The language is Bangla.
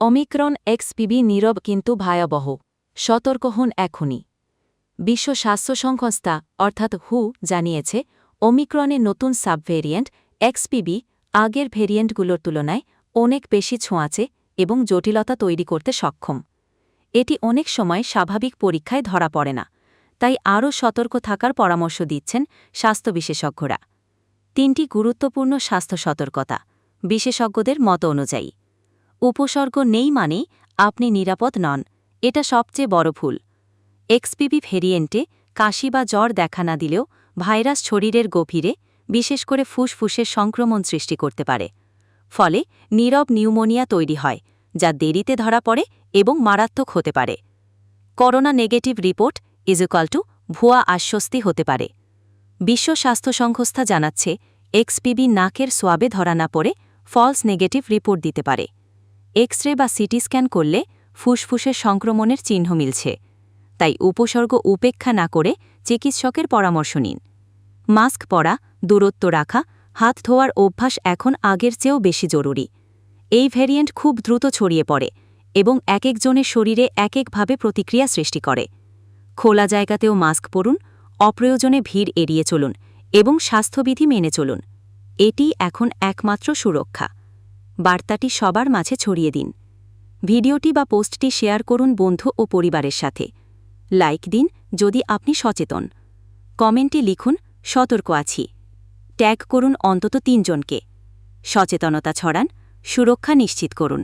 অমিক্রন এক্সপিবি নীরব কিন্তু ভয়াবহ। সতর্ক হন এখনই। বিশ্ব স্বাস্থ্য সংস্থা, অর্থাৎ হু, জানিয়েছে ওমিক্রনের নতুন সাবভেরিয়েন্ট এক্সপিবি আগের ভেরিয়েন্টগুলোর তুলনায় অনেক বেশি ছোঁয়াচে এবং জটিলতা তৈরি করতে সক্ষম। এটি অনেক সময় স্বাভাবিক পরীক্ষায় ধরা পড়ে না, তাই আরও সতর্ক থাকার পরামর্শ দিচ্ছেন স্বাস্থ্য বিশেষজ্ঞরা। তিনটি গুরুত্বপূর্ণ স্বাস্থ্য সতর্কতা, বিশেষজ্ঞদের মত অনুযায়ী। উপসর্গ নেই মানেই আপনি নিরাপদ নন, এটা সবচেয়ে বড় ভুল। এক্সপিবি ভেরিয়েন্টে কাশি বা জ্বর দেখা না দিলেও ভাইরাস শরীরের গভীরে, বিশেষ করে ফুসফুসের সংক্রমণ সৃষ্টি করতে পারে। ফলে নীরব নিউমোনিয়া তৈরি হয়, যা দেরিতে ধরা পড়ে এবং মারাত্মক হতে পারে। Corona negative report equal to ভুয়া আশ্বস্তি হতে পারে। বিশ্ব স্বাস্থ্য সংস্থা জানাচ্ছে এক্সপিবি নাকের সোয়াবে ধরা না পড়ে ফলস নেগেটিভ রিপোর্ট দিতে পারে। এক্স রে বা সিটি স্ক্যান করলে ফুসফুসের সংক্রমণের চিহ্ন মিলছে। তাই উপসর্গ উপেক্ষা না করে চিকিৎসকের পরামর্শ নিন। মাস্ক পরা, দূরত্ব রাখা, হাত ধোয়ার অভ্যাস এখন আগের চেয়েও বেশি জরুরি। এই ভ্যারিয়েন্ট খুব দ্রুত ছড়িয়ে পড়ে এবং এক একজনের শরীরে এক একভাবে প্রতিক্রিয়া সৃষ্টি করে। খোলা জায়গাতেও মাস্ক পরুন, অপ্রয়োজনে ভিড় এড়িয়ে চলুন এবং স্বাস্থ্যবিধি মেনে চলুন। এটি এখন একমাত্র সুরক্ষা। বার্তাটি সবার মাঝে ছড়িয়ে দিন। ভিডিওটি বা পোস্টটি শেয়ার করুন বন্ধু ও পরিবারের সাথে। লাইক দিন যদি আপনি সচেতন। কমেন্টে লিখুন, সতর্ক আছি। ট্যাগ করুন অন্তত তিনজনকে। সচেতনতা ছড়ান, সুরক্ষা নিশ্চিত করুন।